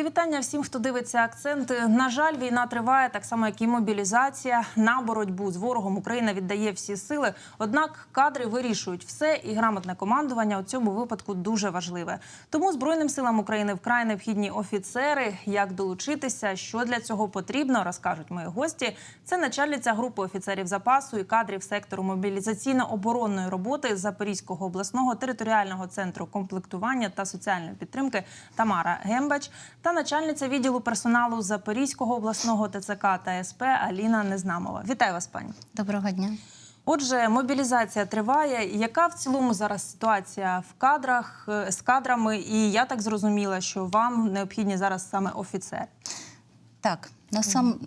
Мої вітання всім, хто дивиться акцент. На жаль, війна триває так само, як і мобілізація. На боротьбу з ворогом Україна віддає всі сили. Однак кадри вирішують все, і грамотне командування у цьому випадку дуже важливе. Тому збройним силам України вкрай необхідні офіцери. Як долучитися, що для цього потрібно, розкажуть мої гості. Це начальниця групи офіцерів запасу і кадрів сектору мобілізаційно-оборонної роботи Запорізького обласного територіального центру комплектування та соціальної підтримки Тамара Гембач та начальниця відділу персоналу Запорізького обласного ТЦК та СП Аліна Незнамова. Вітаю вас, пані. Доброго дня. Отже, мобілізація триває. Яка в цілому зараз ситуація в кадрах е, з кадрами? І я так зрозуміла, що вам необхідні зараз саме офіцери. Так, насам,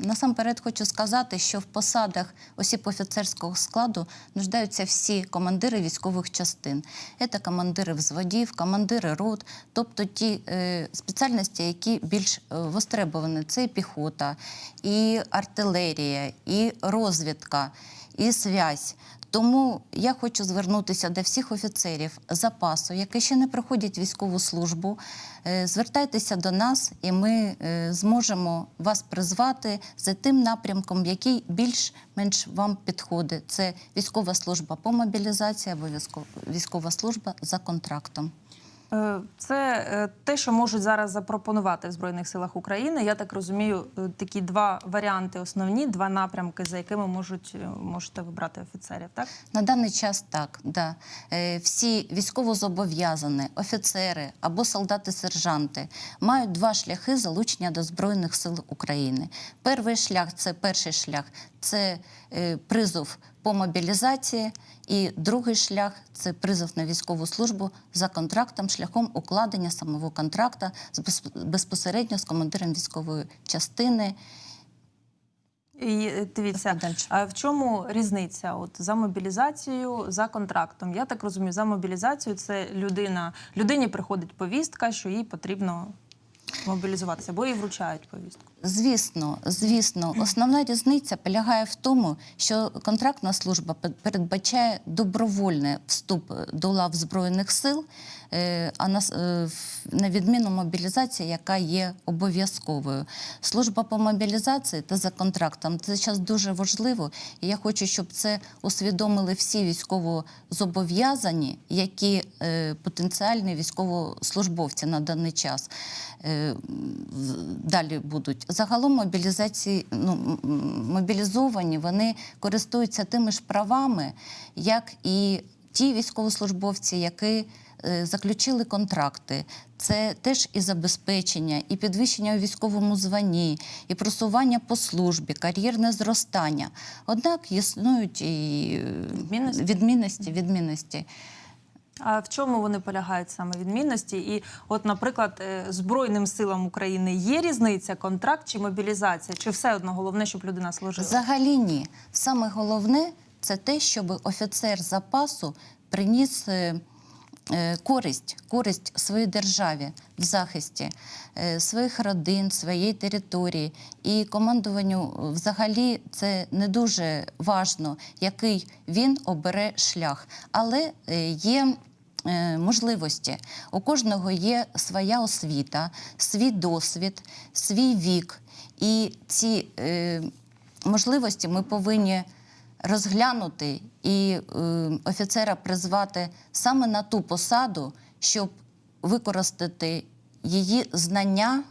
насамперед хочу сказати, що в посадах осіб офіцерського складу нуждаються всі командири військових частин. Це командири взводів, командири рот, тобто ті е, спеціальності, які більш е, востребовані. Це і піхота, і артилерія, і розвідка, і зв'язь. Тому я хочу звернутися до всіх офіцерів запасу, які ще не проходять військову службу. Е, Звертайтеся до нас, і ми е, зможемо вас призвати за тим напрямком, який більш-менш вам підходить. Це військова служба по мобілізації або військо- військова служба за контрактом. Е, Це е, те, що можуть зараз запропонувати в Збройних силах України. Я так розумію, е, такі два варіанти основні, два напрямки, за якими можуть можете вибрати офіцерів. Так На даний час так, да. Всі військовозобов'язані, офіцери або солдати-сержанти мають два шляхи залучення до Збройних сил України. Перший шлях це перший шлях це призов по мобілізації, і другий шлях це призов на військову службу за контрактом, шляхом укладення самого контракта з безпосередньо з командиром військової частини. і дивіться, а в чому різниця? От за мобілізацією, за контрактом. Я так розумію, за мобілізацією це людина, людині приходить повістка, що їй потрібно мобілізуватися, бо їй вручають повістку. Звісно, звісно, основна різниця полягає в тому, що контрактна служба передбачає добровольний вступ до лав збройних сил, е, а е, на відміну мобілізації, яка є обов'язковою. Служба по мобілізації та за контрактом це зараз дуже важливо. І я хочу, щоб це усвідомили всі військовозобов'язані, які е, потенціальні військовослужбовці на даний час е, далі будуть. Загалом мобілізації, ну, мобілізовані, вони користуються тими ж правами, як і ті військовослужбовці, які е, заключили контракти. Це теж і забезпечення, і підвищення у військовому званні, і просування по службі, кар'єрне зростання. Однак існують і е, відмінності, відмінності. А в чому вони полягають саме відмінності? І, от, наприклад, е, Збройним силам України є різниця, контракт чи мобілізація? Чи все одно головне, щоб людина служила? Взагалі ні. Саме головне це те, щоб офіцер запасу приніс е, е, користь, користь своїй державі в захисті своїх родин, своєї території. І командуванню взагалі це не дуже важно, який він обере шлях. Але є можливості. У кожного є своя освіта, свій досвід, свій вік. І ці е, можливості ми повинні розглянути і е, офіцера призвати саме на ту посаду, щоб використати її знання,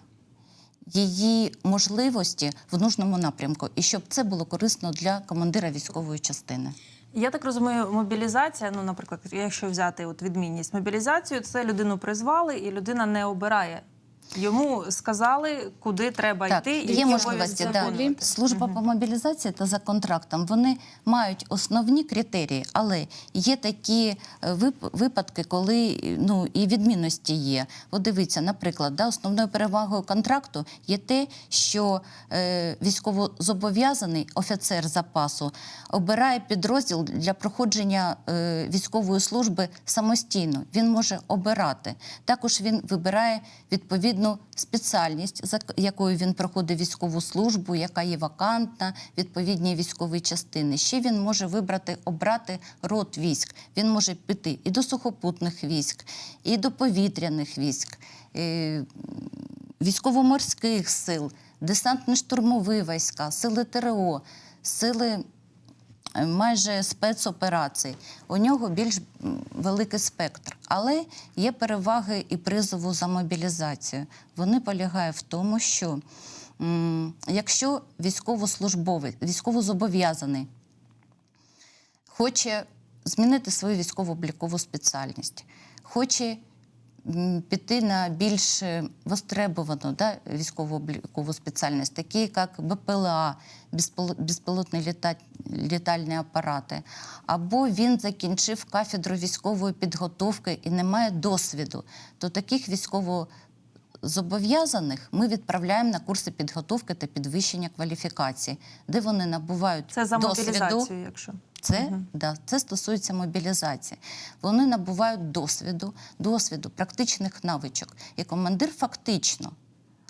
її можливості в нужному напрямку, і щоб це було корисно для командира військової частини. Я так розумію, мобілізація, ну, наприклад, якщо взяти от відмінність, мобілізацію це людину призвали, і людина не обирає. Йому сказали, куди треба Так, йти, і є можливості. Да. Служба по мобілізації та за контрактом вони мають основні критерії, але є такі е, випадки, коли ну і відмінності є. От дивіться, наприклад, да, основною перевагою контракту є те, що е, військовозобов'язаний офіцер запасу обирає підрозділ для проходження е, військової служби самостійно. Він може обирати. Також він вибирає відповідну спеціальність, за якою він проходить військову службу, яка є вакантна, відповідні військові частини. Ще він може вибрати, обрати род військ. Він може піти і до сухопутних військ, і до повітряних військ. Е, військово-морських сил, десантно-штурмові війська, сили ТРО, сили майже спецоперацій. У нього більш великий спектр. Але є переваги і призову за мобілізацію. Вони полягають в тому, що якщо військовослужбовець, військовозобов'язаний хоче змінити свою військово-облікову спеціальність, хоче піти на більш е, востребовану да, військово-облікову спеціальність, такі як БПЛА, безпіло- безпілотні літа- літальні апарати, або він закінчив кафедру військової підготовки і не має досвіду, то таких військово Зобов'язаних ми відправляємо на курси підготовки та підвищення кваліфікації, де вони набувають Це за досвіду, мобілізацію, якщо. Це, да, це стосується мобілізації. Вони набувають досвіду, досвіду, практичних навичок. І командир фактично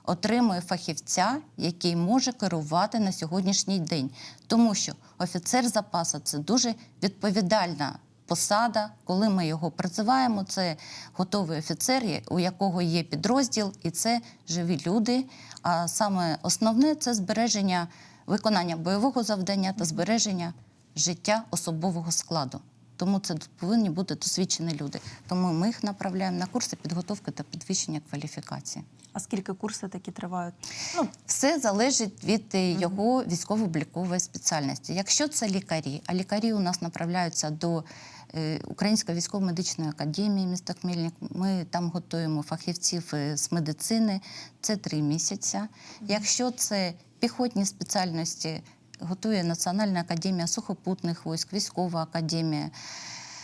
отримує фахівця, який може керувати на сьогоднішній день. Тому що офіцер запасу це дуже відповідальна посада. Коли ми його призиваємо, це готовий офіцер, у якого є підрозділ, і це живі люди. А саме основне це збереження виконання бойового завдання та збереження життя особового складу. Тому це повинні бути досвідчені люди. Тому ми їх направляємо на курси підготовки та підвищення кваліфікації. А скільки курси такі тривають? Ну, Все залежить від е, його військово-облікової спеціальності. Якщо це лікарі, а лікарі у нас направляються до е, Української військово-медичної академії міста Хмельник, ми там готуємо фахівців е, з медицини, це три місяці. Якщо це піхотні спеціальності, готує Національна академія сухопутних військ, військова академія.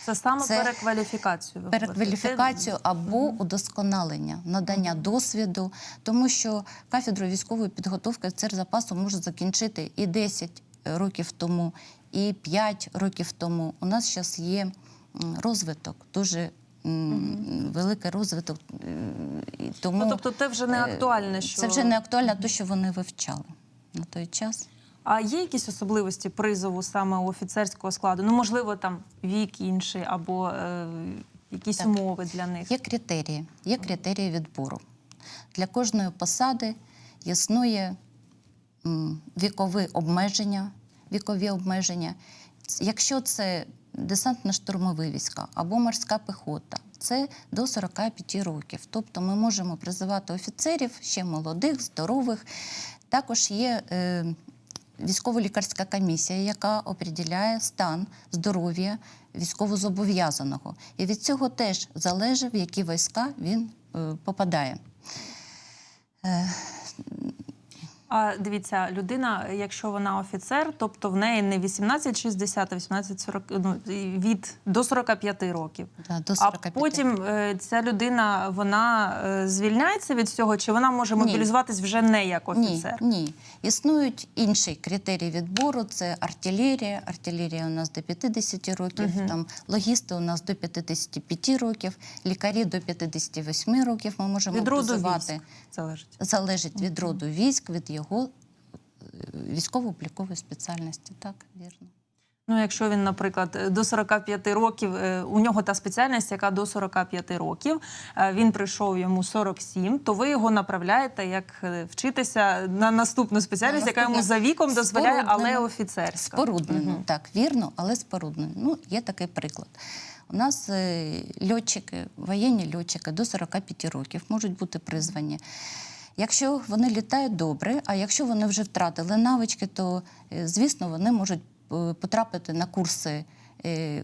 це саме Це перекваліфікацію. перекваліфікацію або удосконалення, надання досвіду, тому що кафедру військової підготовки запасу може закінчити і 10 років тому, і 5 років тому. У нас зараз є розвиток, дуже великий розвиток. е, Тому Ну, тобто це вже не е, актуальне, що це вже не актуально, те, що вони вивчали на той час. А є якісь особливості призову саме у офіцерського складу? Ну, можливо, там вік інший або е, якісь Так. умови для них. Є критерії, є критерії відбору. Для кожної посади існує вікові обмеження, вікові обмеження. Якщо це десантно-штурмові війська або морська піхота, це до 45 років. Тобто ми можемо призивати офіцерів ще молодих, здорових. Також є е, військово-лікарська комісія, яка определяє стан здоров'я військовозобов'язаного. І від цього теж залежить, в які війська він е, попадає. А дивіться, людина, якщо вона офіцер, тобто в неї не 18-60, а 18-40, ну, від до 45 років. Да, до А потім е, ця людина вона е, звільняється від цього, чи вона може мобілізуватись вже не як офіцер? Ні, ні. Існують інші критерії відбору: це артилерія. Артилерія у нас до 50 років, там логісти у нас до 55 років, лікарі до 58 років. Ми можемо Від роду військ залежить. Залежить від роду військ, від його е, військово-облікової спеціальності. Так, вірно. Ну, якщо він, наприклад, до 45 років, е, у нього та спеціальність, яка до 45 років, е, він прийшов йому 47, то ви його направляєте як е, вчитися на наступну спеціальність, яка йому за віком дозволяє, але офіцерська. Споруднено, так, вірно, але споруднено. Ну, є такий приклад. У нас е, льотчики, воєнні льотчики до 45 років можуть бути призвані. Якщо вони літають добре, а якщо вони вже втратили навички, то, е, звісно, вони можуть е, потрапити на курси е,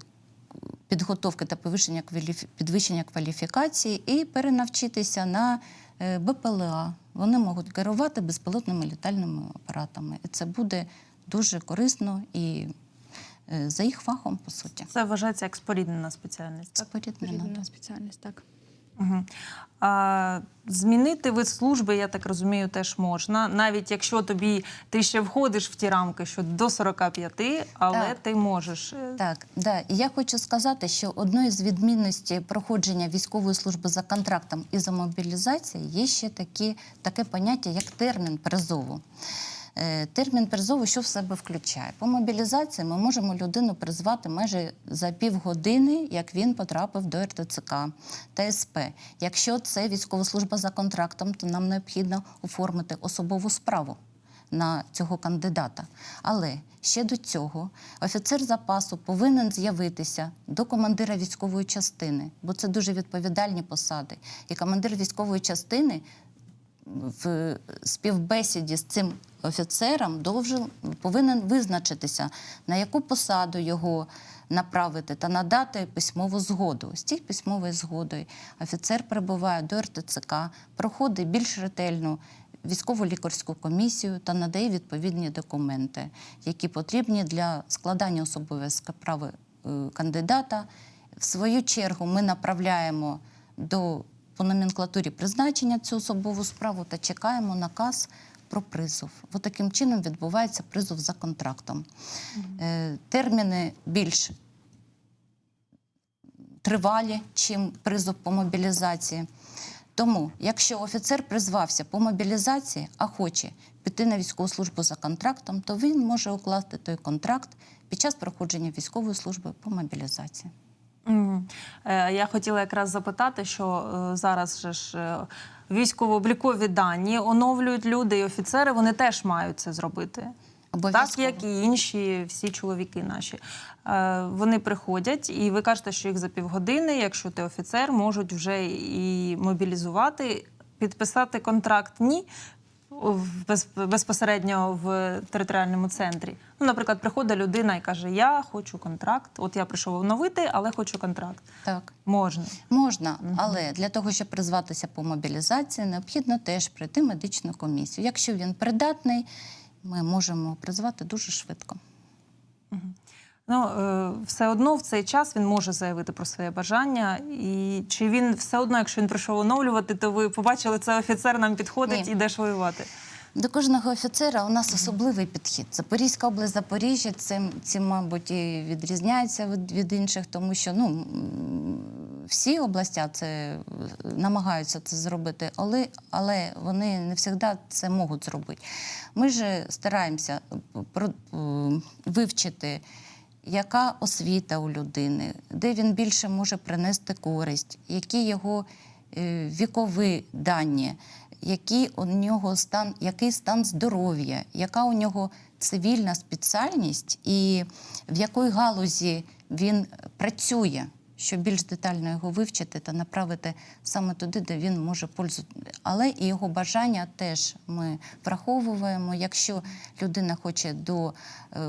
підготовки та підвищення, кваліфі- підвищення кваліфікації і перенавчитися на БПЛА. Вони можуть керувати безпілотними літальними апаратами. І це буде дуже корисно і за їх фахом, по суті. Це вважається як споріднена спеціальність. Так? Споріднено, Рідна так. спеціальність, так. Угу. А, змінити вид служби, я так розумію, теж можна. Навіть якщо тобі ти ще входиш в ті рамки, що до 45, але Так. ти можеш. е, Так, да. І я хочу сказати, що одною з відмінностей проходження військової служби за контрактом і за мобілізацією є ще такі, таке поняття, як термін призову. Е, Термін призову що в себе включає? По мобілізації ми можемо людину призвати майже за півгодини, як він потрапив до РТЦК та СП. Якщо це військова служба за контрактом, то нам необхідно оформити особову справу на цього кандидата. Але ще до цього офіцер запасу повинен з'явитися до командира військової частини, бо це дуже відповідальні посади. І командир військової частини в співбесіді з цим офіцером должен, повинен визначитися, на яку посаду його направити та надати письмову згоду. З цією письмовою згодою офіцер прибуває до РТЦК, проходить більш ретельну військово-лікарську комісію та надає відповідні документи, які потрібні для складання особової справи е, кандидата. В свою чергу ми направляємо до по номенклатурі призначення цю особову справу та чекаємо наказ про призов. От таким чином відбувається призов за контрактом. Е, терміни більш тривалі, чим призов по мобілізації. Тому, якщо офіцер призвався по мобілізації, а хоче піти на військову службу за контрактом, то він може укласти той контракт під час проходження військової служби по мобілізації. Е, Я хотіла якраз запитати, що е, зараз же ж е, військово-облікові дані оновлюють люди і офіцери, вони теж мають це зробити. Так, як і інші всі чоловіки наші. Е, Вони приходять, і ви кажете, що їх за півгодини, якщо ти офіцер, можуть вже і мобілізувати, підписати контракт ні. В- безпосередньо в територіальному центрі. Ну, наприклад, приходить людина і каже: Я хочу контракт. От я прийшов оновити, але хочу контракт. Так. Можна. Можна, але для того, щоб призватися по мобілізації, необхідно теж пройти медичну комісію. Якщо він придатний, ми можемо призвати дуже швидко. Ну, е, все одно в цей час він може заявити про своє бажання. І чи він все одно, якщо він прийшов оновлювати, то ви побачили, це офіцер нам підходить Ні. і йдеш воювати. До кожного офіцера у нас особливий підхід. Запорізька область, Запоріжжя цим, цим мабуть, і відрізняється від, від інших, тому що ну, всі областя це е, намагаються це зробити, але, але вони не завжди це можуть зробити. Ми ж стараємося про, е, вивчити. Яка освіта у людини, де він більше може принести користь, які його е, вікові дані, який у нього стан, який стан здоров'я, яка у нього цивільна спеціальність? І в якої галузі він працює, щоб більш детально його вивчити та направити саме туди, де він може пользу. Але і його бажання теж ми враховуємо. Якщо людина хоче до е,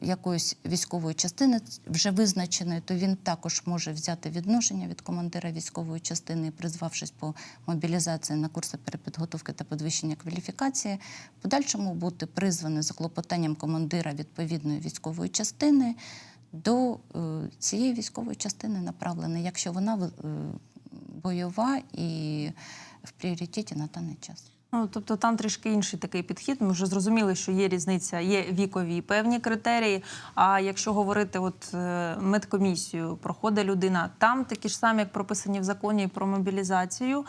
якоїсь військової частини вже визначеної, то він також може взяти відношення від командира військової частини, призвавшись по мобілізації на курси перепідготовки та підвищення кваліфікації, подальшому бути призваний за клопотанням командира відповідної військової частини до е, цієї військової частини направлений, якщо вона е, бойова і в пріоритеті на даний час. Ну, тобто там трішки інший такий підхід. Ми вже зрозуміли, що є різниця, є вікові певні критерії. А якщо говорити, от е, медкомісію проходить людина, там такі ж самі, як прописані в законі про мобілізацію,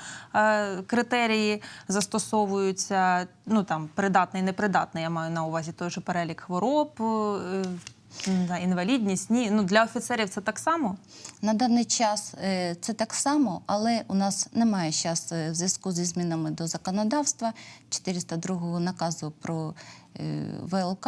критерії застосовуються. Ну там придатний, непридатний. Я маю на увазі той же перелік хвороб. Е, Інвалідність, ні. Ну для офіцерів це так само. На даний час е, це так само, але у нас немає зараз в зв'язку зі змінами до законодавства 402 наказу про е, ВЛК.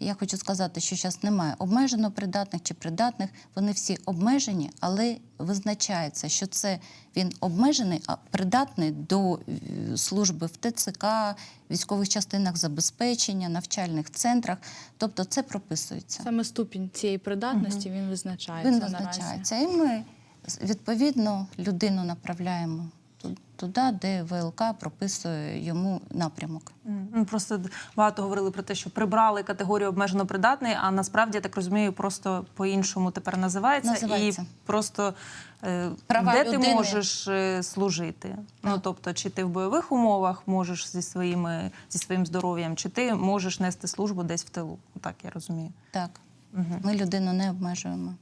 Я хочу сказати, що зараз немає обмежено придатних чи придатних. Вони всі обмежені, але визначається, що це він обмежений, а придатний до е, служби в ТЦК, військових частинах забезпечення, навчальних центрах. Тобто це прописується. Саме ступінь цієї придатності він визначається. Він наразі. визначається. І ми відповідно людину направляємо туди, де ВЛК прописує йому напрямок. Ну, просто багато говорили про те, що прибрали категорію обмежено придатний, а насправді я так розумію, просто по-іншому тепер називається. Називається. І просто е, Права де ти можеш е, служити? Ну тобто, чи ти в бойових умовах можеш зі своїми зі своїм здоров'ям, чи ти можеш нести службу десь в тилу? Так я розумію. Так, Мгм. ми людину не обмежуємо.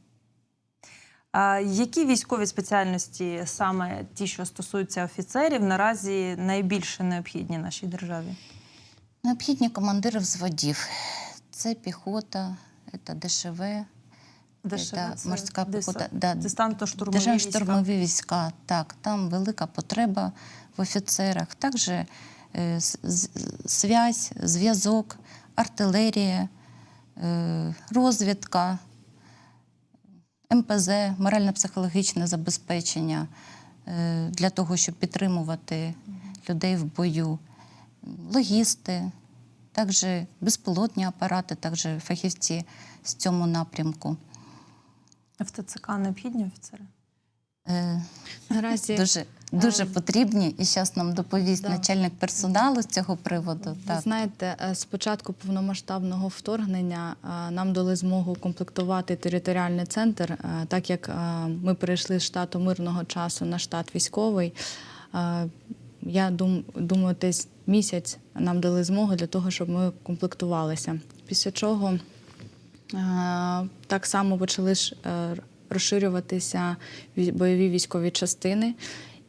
А які військові спеціальності, саме ті, що стосуються офіцерів, наразі найбільше необхідні нашій державі? Необхідні командири взводів. Це піхота, це ДШВ, ДШВ це морська піхота. Да, Десантно-штурмові Державні війська. штурмові війська. Так, там велика потреба в офіцерах. Також е, з- з- зв'язок, артилерія, е, розвідка, МПЗ, морально-психологічне забезпечення е, для того, щоб підтримувати людей в бою, логісти, також безпілотні апарати, також фахівці з цьому напрямку. В ТЦК необхідні офіцери? Е, Наразі Дуже, дуже потрібні, і зараз нам доповість Да. начальник персоналу з цього приводу. Ви Так. знаєте, е, з початку повномасштабного вторгнення е, нам дали змогу комплектувати територіальний центр, е, так як е, ми перейшли з штату мирного часу на штат військовий. е, Я дум- думаю, десь місяць нам дали змогу для того, щоб ми комплектувалися. Після чого е, так само почали ж, е, розширюватися бойові військові частини.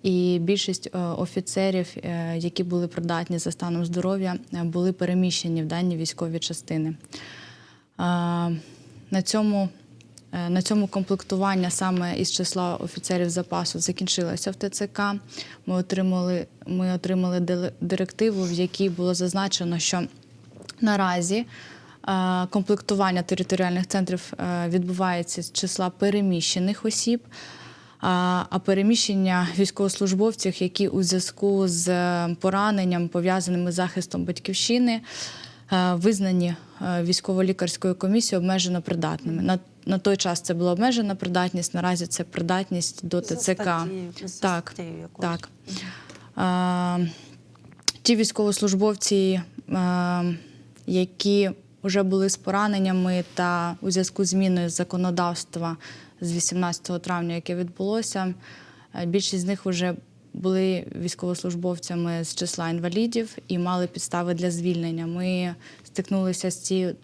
І більшість е, офіцерів, е, які були придатні за станом здоров'я, е, були переміщені в дані військові частини. На цьому, на цьому комплектування саме із числа офіцерів запасу закінчилося в ТЦК. Ми отримали, ми отримали директиву, в якій було зазначено, що наразі комплектування територіальних центрів е, відбувається з числа переміщених осіб. А а переміщення військовослужбовців, які у зв'язку з пораненням, пов'язаними з захистом батьківщини, е, визнані е, військово-лікарською комісією обмежено придатними. На, на той час це була обмежена придатність, наразі це придатність до За ТЦК. за Так, статтею якоюсь. так. Е, ті військовослужбовці, е, які вже були з пораненнями та у зв'язку з зміною законодавства з 18 травня, яке відбулося, е, більшість з них вже були військовослужбовцями з числа інвалідів і мали підстави для звільнення. Ми стикнулися з цією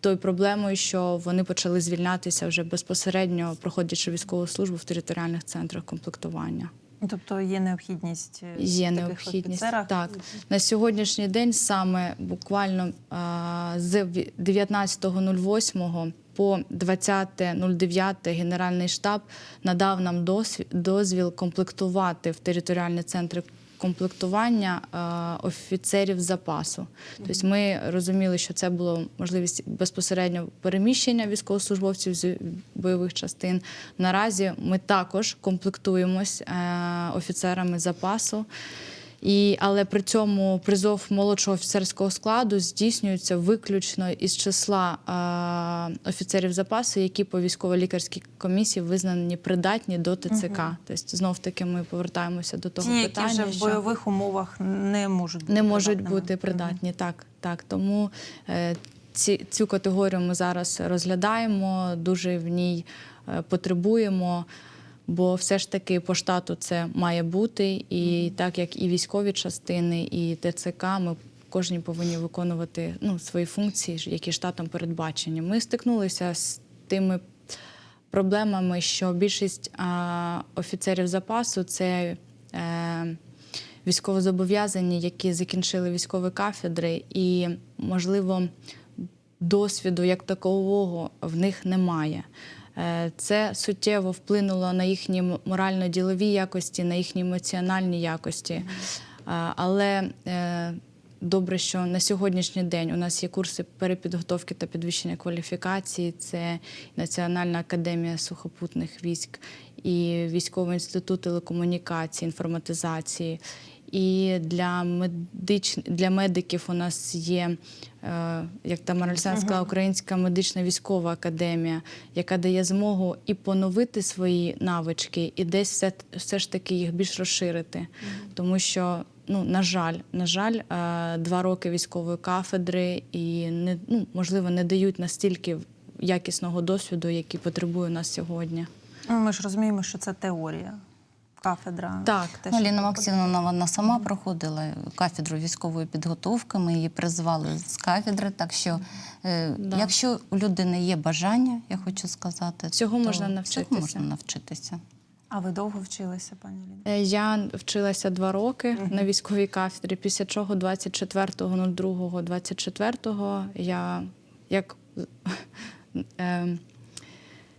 тою проблемою, що вони почали звільнятися вже безпосередньо, проходячи військову службу в територіальних центрах комплектування. Тобто є необхідність е, Є таких необхідність. офіцерах? Так. На сьогоднішній день саме буквально а, з ві- 19.08 по 20.09 Генеральний штаб надав нам дозвіл комплектувати в територіальні центри комплектування а, офіцерів запасу. Тобто ми розуміли, що це було можливість безпосередньо переміщення військовослужбовців з бойових частин. Наразі ми також комплектуємось е, офіцерами запасу. І, але при цьому призов молодшого офіцерського складу здійснюється виключно із числа е, офіцерів запасу, які по військово-лікарській комісії визнані придатні до ТЦК. Тобто, знов таки ми повертаємося до того Ті, які питання, вже в що бойових умовах не можуть бути не можуть придатними. бути придатні. Так, так. Тому е, ці, цю категорію ми зараз розглядаємо, дуже в ній е, потребуємо. Бо все ж таки по штату це має бути, і так як і військові частини, і ТЦК, ми кожні повинні виконувати ну, свої функції, які штатом передбачені. Ми стикнулися з тими проблемами, що більшість а, офіцерів запасу це е, військовозобов'язані, які закінчили військові кафедри, і, можливо, досвіду як такового в них немає. Е, Це суттєво вплинуло на їхні морально-ділові якості, на їхні емоціональні якості. Е, Але е, добре, що на сьогоднішній день у нас є курси перепідготовки та підвищення кваліфікації. Це Національна академія сухопутних військ і військовий інститут телекомунікації, інформатизації. І для медич... для медиків у нас є, е, як Тамара Олександровна сказала, Українська медична військова академія, яка дає змогу і поновити свої навички, і десь все, все ж таки їх більш розширити. Тому що, ну, на жаль, на жаль, е, два роки військової кафедри і не, ну, можливо не дають настільки якісного досвіду, який потребує нас сьогодні. Ну, Ми ж розуміємо, що це теорія, кафедра. Так. те, Ну, Ліна Максимовна вона сама проходила кафедру військової підготовки. Ми її призвали з кафедри. Так що, е, Да. якщо у людини є бажання, я хочу сказати, Цього то можна цього навчитися. можна навчитися. А ви довго вчилися, пані Ліна? Е, Я вчилася два роки на військовій кафедрі, після чого 24.02.24 я як, е,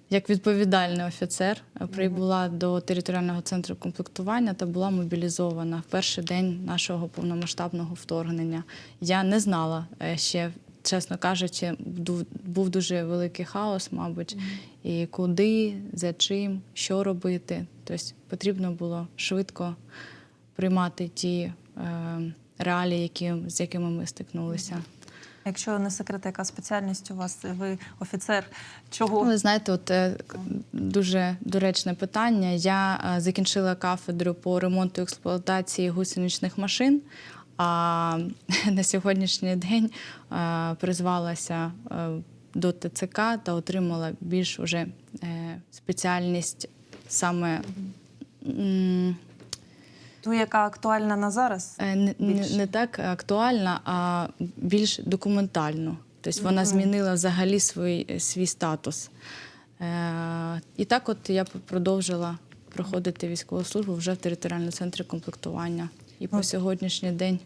як відповідальний офіцер прибула до територіального центру комплектування та була мобілізована в перший день нашого повномасштабного вторгнення. Я не знала е, ще. Чесно кажучи, був дуже великий хаос, мабуть, і куди, за чим, що робити. Тобто потрібно було швидко приймати ті е, реалії, які, з якими ми стикнулися. Якщо не секрет, яка спеціальність у вас? Ви офіцер чого? Ви знаєте, от е, дуже доречне питання. Я е, закінчила кафедру по ремонту і експлуатації гусеничних машин. А на сьогоднішній день е, призвалася до ТЦК та отримала більш уже спеціальність саме Ту, яка актуальна на зараз? Е, Не, не, не так актуальна, а більш документальну. Тобто вона змінила взагалі свій, свій статус. Е, і так, от я продовжила проходити військову службу вже в територіальному центрі комплектування. І по сьогоднішній день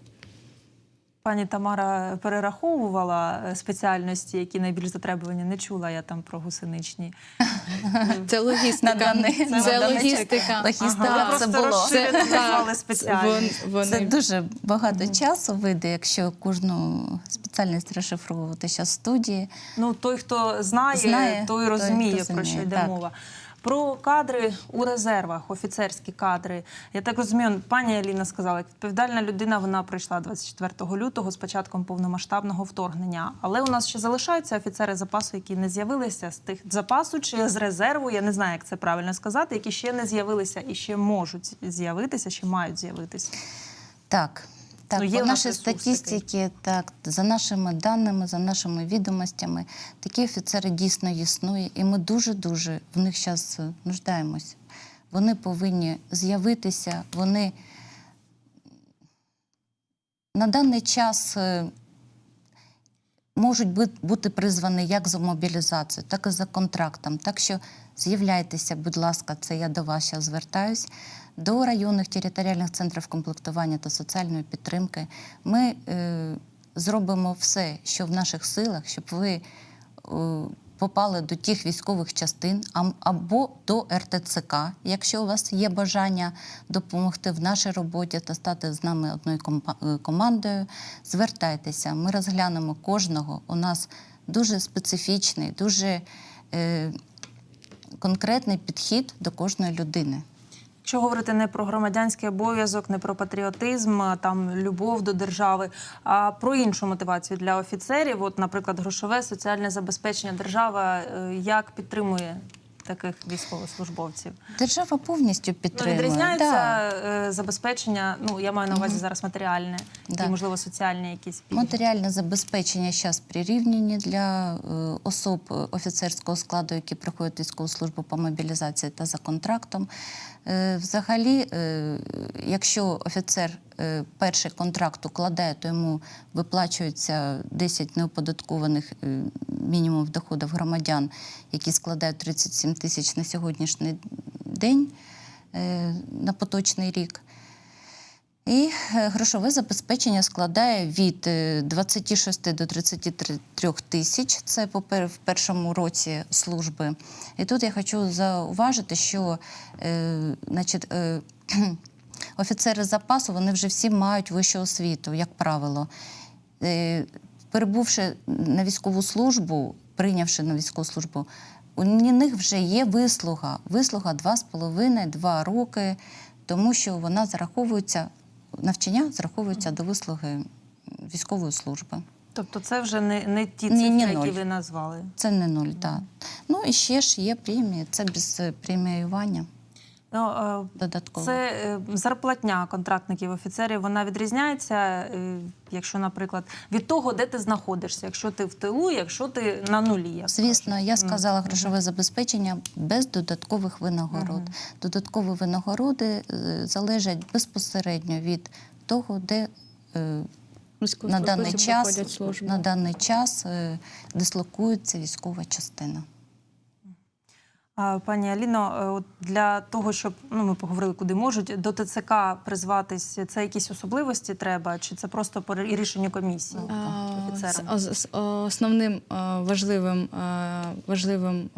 Пані Тамара перераховувала е, спеціальності, які найбільш затребувані. Не чула я там про гусеничні. це логістика. На даний- це логістика. Логістика. Ага, це було. Це- Це дуже багато часу вийде, якщо кожну спеціальність розшифровувати зараз в студії. Ну, той, хто знає, Знає, той той розуміє, про що йде так. мова. Про кадри у резервах, офіцерські кадри. Я так розумію, пані Аліна сказала, як відповідальна людина вона прийшла 24 лютого з початком повномасштабного вторгнення. Але у нас ще залишаються офіцери запасу, які не з'явилися з тих запасу чи з резерву. Я не знаю, як це правильно сказати, які ще не з'явилися і ще можуть з'явитися, ще мають з'явитися. Так. Так, Ну, є по нашій статистиці, так, за нашими даними, за нашими відомостями, такі офіцери дійсно існує, і ми дуже-дуже в них зараз нуждаємось. Вони повинні з'явитися, вони на даний час е, можуть бути призвані як за мобілізацію, так і за контрактом. Так що з'являйтеся, будь ласка, це я до вас зараз звертаюсь. До районних територіальних центрів комплектування та соціальної підтримки ми е, зробимо все, що в наших силах, щоб ви е, попали до тих військових частин або до РТЦК, якщо у вас є бажання допомогти в нашій роботі та стати з нами одною е, командою. Звертайтеся, ми розглянемо кожного. У нас дуже специфічний, дуже е, конкретний підхід до кожної людини. Якщо говорити не про громадянський обов'язок, не про патріотизм, там любов до держави, а про іншу мотивацію для офіцерів, от, наприклад, грошове соціальне забезпечення держава, е, як підтримує таких військовослужбовців? Держава повністю Ну, підтримує. відрізняються Да. е, забезпечення. Ну я маю на увазі зараз матеріальне Да. і можливо соціальні якісь пільги. Матеріальне забезпечення зараз прирівняні для е, особ е, офіцерського складу, які проходять військову службу по мобілізації та за контрактом. Е, Взагалі, е, якщо офіцер е, перший контракт укладає, то йому виплачується 10 неоподаткованих мінімумів мінімум доходів громадян, які складають 37 тисяч на сьогоднішній день на поточний рік. І е, грошове забезпечення складає від е, 26 до 33 тисяч. Це в першому році служби. І тут я хочу зауважити, що е, значить, е, офіцери запасу вони вже всі мають вищу освіту, як правило. Е, Перебувши на військову службу, прийнявши на військову службу, у них вже є вислуга. Вислуга 2,5-2 роки, тому що вона зараховується, навчання зраховується до вислуги військової служби. Тобто, це вже не, не ті цифри, не, не які ноль. ви назвали. Це не нуль, так. Ну і ще ж є премії, це без преміювання Ну, е, додатково. Це е, зарплатня контрактників офіцерів. Вона відрізняється, е, якщо, наприклад, від того, де ти знаходишся, якщо ти в тилу, якщо ти на нулі. як Звісно, кажуть. я сказала грошове забезпечення без додаткових винагород. Додаткові винагороди залежать безпосередньо від того, де на даний час, на даний час дислокується військова частина. Пані Аліно, е, для того, щоб ну ми поговорили, куди можуть до ТЦК призватись, це якісь особливості треба, чи це просто по рішенню комісії? Офіцерам? з- Основним е, важливим, е, важливим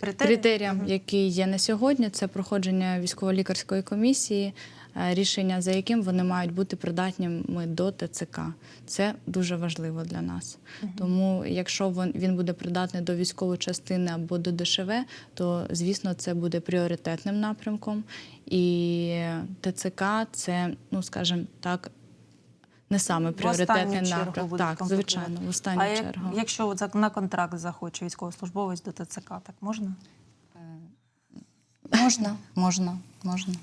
критерієм, який є на сьогодні, це проходження військово-лікарської комісії, рішення за яким вони мають бути придатніми до ТЦК. Це дуже важливо для нас. Тому, якщо він, буде придатний до військової частини або до ДШВ, то звісно це буде пріоритетним напрямком. І ТЦК це, ну скажімо так. Не саме пріоритетний напрямок. Так, звичайно, в останню а чергу. якщо от на контракт захоче військовослужбовець до ТЦК, так можна? Можна, можна, можна.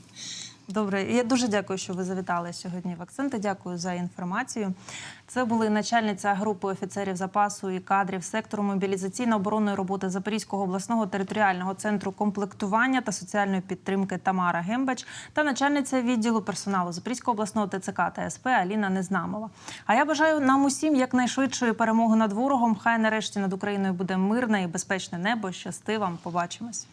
Добре, я дуже дякую, що ви завітали сьогодні в акценти. Дякую за інформацію. Це були начальниця групи офіцерів запасу і кадрів сектору мобілізаційно-оборонної роботи Запорізького обласного територіального центру комплектування та соціальної підтримки Тамара Гембач та начальниця відділу персоналу Запорізького обласного ТЦК та СП Аліна Незнамова. А я бажаю нам усім якнайшвидшої перемоги над ворогом. Хай нарешті над Україною буде мирне і безпечне небо. Щасти вам. Побачимось.